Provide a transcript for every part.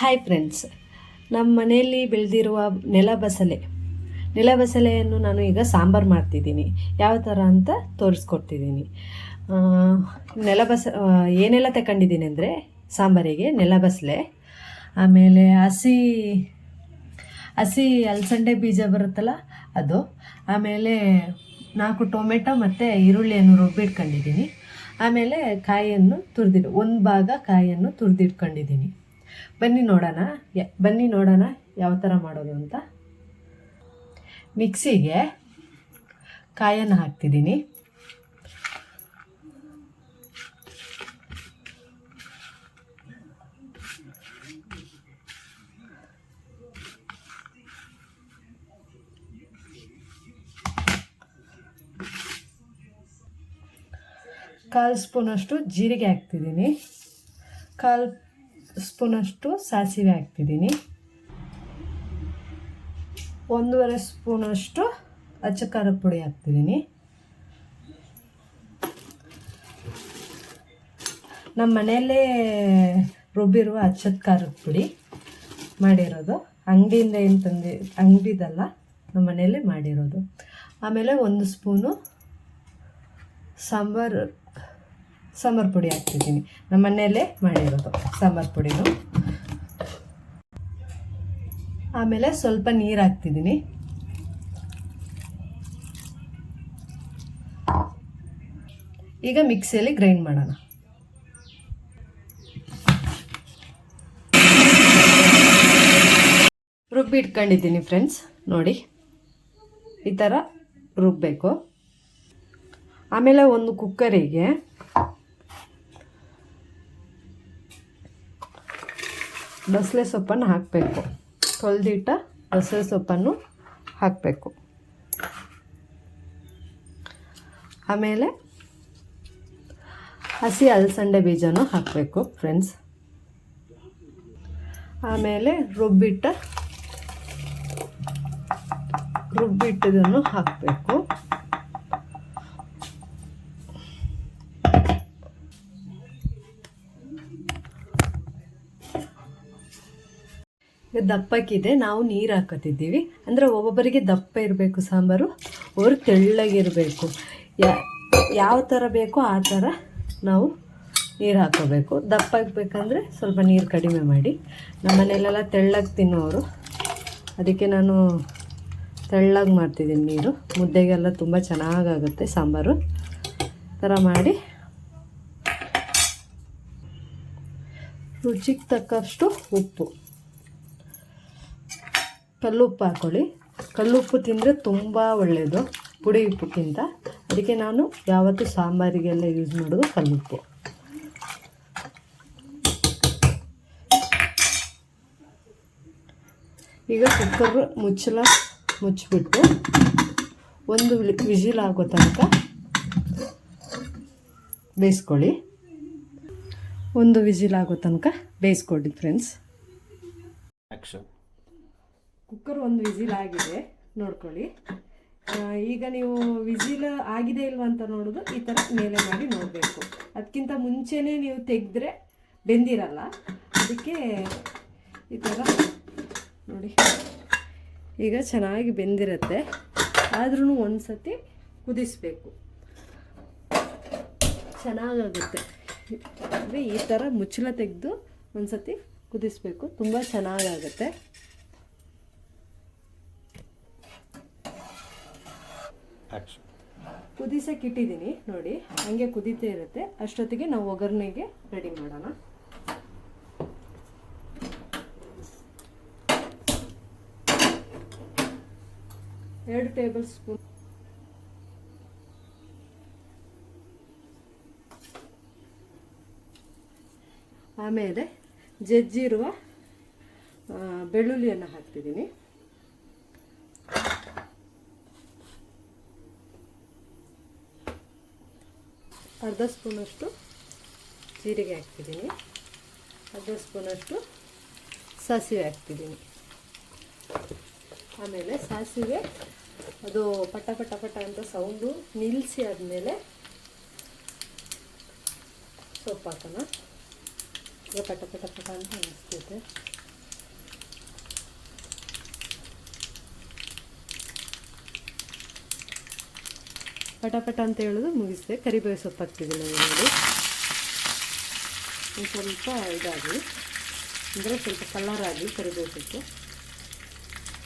Hi friends ನಮ್ಮ ಮನೆಯಲ್ಲಿ ಬೆಳೆದಿರುವ ನೆಲಬಸಲೆ ನೆಲಬಸಲೆಯನ್ನು ನಾನು ಈಗ ಸಾಂಬಾರು ಮಾಡ್ತಿದ್ದೀನಿ. ಯಾವ ಥರ ಅಂತ ತೋರಿಸ್ಕೊಡ್ತಿದ್ದೀನಿ. ನೆಲಬಸ ಏನೆಲ್ಲ ತಗೊಂಡಿದ್ದೀನಿ ಅಂದರೆ ಸಾಂಬಾರಿಗೆ ನೆಲಬಸಲೆ ಆಮೇಲೆ ಹಸಿ ಹಸಿ ಅಲಸಂಡೆ ಬೀಜ ಬರುತ್ತಲ್ಲ ಅದು, ಆಮೇಲೆ ನಾಲ್ಕು ಟೊಮೆಟೊ ಮತ್ತು ಈರುಳ್ಳಿಯನ್ನು ರುಬ್ಬಿಟ್ಕೊಂಡಿದ್ದೀನಿ. ಆಮೇಲೆ ಕಾಯಿಯನ್ನು ತುರಿದಿಟ್ಟು ಒಂದು ಭಾಗ ಕಾಯಿಯನ್ನು ತುರಿದಿಟ್ಕೊಂಡಿದ್ದೀನಿ. ಬನ್ನಿ ನೋಡೋಣ ಬನ್ನಿ ನೋಡೋಣ ಯಾವ ಥರ ಮಾಡೋದು ಅಂತ. ಮಿಕ್ಸಿಗೆ ಕಾಯನ್ನು ಹಾಕ್ತಿದ್ದೀನಿ. ಕಾಲು ಸ್ಪೂನಷ್ಟು ಜೀರಿಗೆ ಹಾಕ್ತಿದ್ದೀನಿ. ಕಾಲು ಸ್ಪೂನಷ್ಟು ಸಾಸಿವೆ ಹಾಕ್ತಿದ್ದೀನಿ. ಒಂದೂವರೆ ಸ್ಪೂನಷ್ಟು ಅಚ್ಚ ಖಾರದ ಪುಡಿ ಹಾಕ್ತಿದ್ದೀನಿ. ನಮ್ಮ ಮನೆಯಲ್ಲೇ ರುಬ್ಬಿರುವ ಅಚ್ಚದ ಖಾರದ ಪುಡಿ ಮಾಡಿರೋದು. ಅಂಗಡಿಯಿಂದ ಏನು ತಂದು, ಅಂಗಡಿದಲ್ಲ, ನಮ್ಮ ಮನೆಯಲ್ಲೇ ಮಾಡಿರೋದು. ಆಮೇಲೆ ಒಂದು ಸ್ಪೂನು ಸಾಂಬಾರು ಸಾಂಬಾರು ಪುಡಿ ಹಾಕ್ತಿದ್ದೀನಿ. ನಮ್ಮ ಮನೆಯಲ್ಲೇ ಮಾಡಿರೋದು ಸಾಂಬಾರು ಪುಡಿನು. ಆಮೇಲೆ ಸ್ವಲ್ಪ ನೀರು ಹಾಕ್ತಿದ್ದೀನಿ. ಈಗ ಮಿಕ್ಸಿಯಲ್ಲಿ ಗ್ರೈಂಡ್ ಮಾಡೋಣ. ರುಬ್ಬಿ ಇಟ್ಕೊಂಡಿದ್ದೀನಿ ಫ್ರೆಂಡ್ಸ್, ನೋಡಿ. ಈ ಥರ ರುಬ್ಬಬೇಕು. ಆಮೇಲೆ ಒಂದು ಕುಕ್ಕರಿಗೆ ಬಸಳೆ ಸೊಪ್ಪನ್ನು ಹಾಕಬೇಕು. ತೊಳೆದಿಟ್ಟ ಬಸಳೆ ಸೊಪ್ಪನ್ನು ಹಾಕಬೇಕು. ಆಮೇಲೆ ಹಸಿ ಅಲಸಂಡೆ ಬೀಜನೂ ಹಾಕಬೇಕು ಫ್ರೆಂಡ್ಸ್. ಆಮೇಲೆ ರುಬ್ಬಿಟ್ಟ, ರುಬ್ಬಿಟ್ಟದನ್ನು ಹಾಕಬೇಕು. ದಪ್ಪಕ್ಕಿದೆ, ನಾವು ನೀರು ಹಾಕೋತಿದ್ದೀವಿ ಅಂದರೆ ಒಬ್ಬೊಬ್ಬರಿಗೆ ದಪ್ಪ ಇರಬೇಕು ಸಾಂಬಾರು, ಅವರು ತೆಳ್ಳಗಿರಬೇಕು. ಯಾವ ಥರ ಬೇಕೋ ಆ ಥರ ನಾವು ನೀರು ಹಾಕೋಬೇಕು. ದಪ್ಪ ಬೇಕಂದರೆ ಸ್ವಲ್ಪ ನೀರು ಕಡಿಮೆ ಮಾಡಿ. ನಮ್ಮ ಮನೆಯಲ್ಲೆಲ್ಲ ತೆಳ್ಳಗೆ ತಿನ್ನೋರು. ಅದಕ್ಕೆ ನಾನು ತೆಳ್ಳಗೆ ಮಾಡ್ತಿದ್ದೀನಿ ನೀರು. ಮುದ್ದೆಗೆಲ್ಲ ತುಂಬ ಚೆನ್ನಾಗಾಗುತ್ತೆ ಸಾಂಬಾರು. ಥರ ಮಾಡಿ. ರುಚಿಗೆ ತಕ್ಕಷ್ಟು ಉಪ್ಪು. ಕಲ್ಲುಪ್ಪು ಹಾಕ್ಕೊಳ್ಳಿ ಕಲ್ಲುಪ್ಪು ತಿಂದರೆ ತುಂಬ ಒಳ್ಳೆಯದು ಪುಡಿ ಉಪ್ಪುಕ್ಕಿಂತ. ಅದಕ್ಕೆ ನಾನು ಯಾವತ್ತೂ ಸಾಂಬಾರಿಗೆಲ್ಲ ಯೂಸ್ ಮಾಡೋದು ಕಲ್ಲುಪ್ಪು. ಈಗ ಕುಕ್ಕರ್ ಮುಚ್ಚಲ ಮುಚ್ಚಿಬಿಟ್ಟು ಒಂದು ವಿಜಿಲ್ ಆಗೋ ತನಕ ಬೇಯಿಸ್ಕೊಳ್ಳಿ. ಒಂದು ವಿಜಿಲ್ ಆಗೋ ತನಕ ಬೇಯಿಸ್ಕೊಡಿ ಫ್ರೆಂಡ್ಸ್ ಆಕ್ಷನ್ ಕುಕ್ಕರ್ ಒಂದು ವಿಸಿಲ್ ಆಗಿದೆ. ನೋಡ್ಕೊಳ್ಳಿ. ಈಗ ನೀವು ವಿಸಿಲ್ ಆಗಿದೆ ಇಲ್ವಾ ಅಂತ ನೋಡೋದು, ಈ ಥರ ಮೇಲೆ ಮಾಡಿ ನೋಡಬೇಕು. ಅದಕ್ಕಿಂತ ಮುಂಚೆನೇ ನೀವು ತೆಗೆದ್ರೆ ಬೆಂದಿರಲ್ಲ. ಅದಕ್ಕೆ ಈ ಥರ ನೋಡಿ. ಈಗ ಚೆನ್ನಾಗಿ ಬೆಂದಿರುತ್ತೆ. ಆದ್ರೂ ಒಂದು ಸತಿ ಕುದಿಸ್ಬೇಕು. ಚೆನ್ನಾಗಾಗುತ್ತೆ. ಅಂದರೆ ಈ ಥರ ಮುಚ್ಚಳ ತೆಗೆದು ಒಂದು ಸತಿ ಕುದಿಸ್ಬೇಕು. ತುಂಬ ಚೆನ್ನಾಗಾಗುತ್ತೆ. ಆಕ್ಷನ್ ಕುದಿಸಕ್ಕೆ ಇಟ್ಟಿದ್ದೀನಿ, ನೋಡಿ, ಹಂಗೆ ಕುದೀತಾ ಇರುತ್ತೆ. ಅಷ್ಟೊತ್ತಿಗೆ ನಾವು ಒಗ್ಗರಣೆಗೆ ರೆಡಿ ಮಾಡೋಣ. ಎರಡು ಟೇಬಲ್ ಸ್ಪೂನ್ ಆಮೇಲೆ ಜಜ್ಜಿರುವ ಬೆಳ್ಳುಳ್ಳಿಯನ್ನು ಹಾಕ್ತಿದ್ದೀನಿ. ಅರ್ಧ ಸ್ಪೂನಷ್ಟು ಜೀರಿಗೆ ಹಾಕ್ತಿದ್ದೀನಿ. ಅರ್ಧ ಸ್ಪೂನಷ್ಟು ಸಾಸಿವೆ ಹಾಕ್ತಿದ್ದೀನಿ. ಆಮೇಲೆ ಸಾಸಿವೆ, ಅದು ಪಟ ಪಟ ಪಟ ಅಂತ ಸೌಂಡು ನಿಲ್ಲಿಸಿ ಆದಮೇಲೆ ಸೊಪ್ಪು ಹಾಕೋಣ. ಪಟ ಪಟ ಪಟ ಅಂತ ಅನಿಸ್ತೈತೆ. ಪಟ ಅಂತ ಹೇಳೋದು ಮುಗಿಸಿದೆ. ಕರಿಬೇವು ಸೊಪ್ಪು ಹಾಕ್ತಿದ್ದೀನಿ ನೋಡಿ ಸ್ವಲ್ಪ ಇದಾಗಲಿ ಅಂದರೆ ಸ್ವಲ್ಪ ಕಲರ್ ಆಗಲಿ ಕರಿಬೇವು ಸೊಪ್ಪು.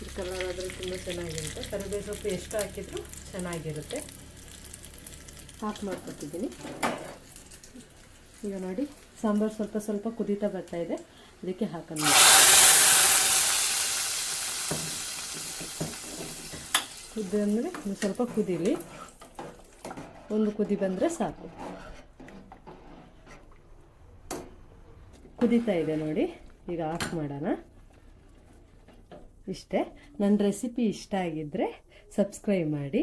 ಇದು ಕಲರ್ ಆದರೆ ತುಂಬ ಚೆನ್ನಾಗಿರುತ್ತೆ. ಕರಿಬೇವು ಸೊಪ್ಪು ಎಷ್ಟು ಹಾಕಿದರೂ ಚೆನ್ನಾಗಿರುತ್ತೆ. ಹಾಕಿ ಮಾಡ್ಕೊತಿದ್ದೀನಿ ಈಗ ನೋಡಿ, ಸಾಂಬಾರು ಸ್ವಲ್ಪ ಸ್ವಲ್ಪ ಕುದೀತಾ ಬರ್ತಾ ಇದೆ. ಅದಕ್ಕೆ ಹಾಕೋಣ ಕುದ್ದಂದರೆ ಸ್ವಲ್ಪ ಕುದೀಲಿ. ಒಂದು ಕುದಿ ಬಂದರೆ ಸಾಕು. ಕುದೀತಾ ಇದೆ ನೋಡಿ, ಈಗ ಆಫ್ ಮಾಡೋಣ. ಇಷ್ಟೇ, ನನ್ನ ರೆಸಿಪಿ ಇಷ್ಟ ಆಗಿದ್ದರೆ ಸಬ್ಸ್ಕ್ರೈಬ್ ಮಾಡಿ,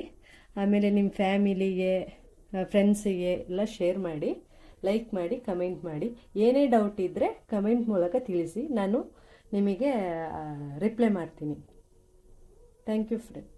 ಆಮೇಲೆ ನಿಮ್ಮ ಫ್ಯಾಮಿಲಿಗೆ, ಫ್ರೆಂಡ್ಸಿಗೆ ಎಲ್ಲ ಶೇರ್ ಮಾಡಿ, ಲೈಕ್ ಮಾಡಿ, ಕಮೆಂಟ್ ಮಾಡಿ. ಏನೇ ಡೌಟ್ ಇದ್ದರೆ ಕಮೆಂಟ್ ಮೂಲಕ ತಿಳಿಸಿ, ನಾನು ನಿಮಗೆ ರಿಪ್ಲೈ ಮಾಡ್ತೀನಿ. Thank you friend.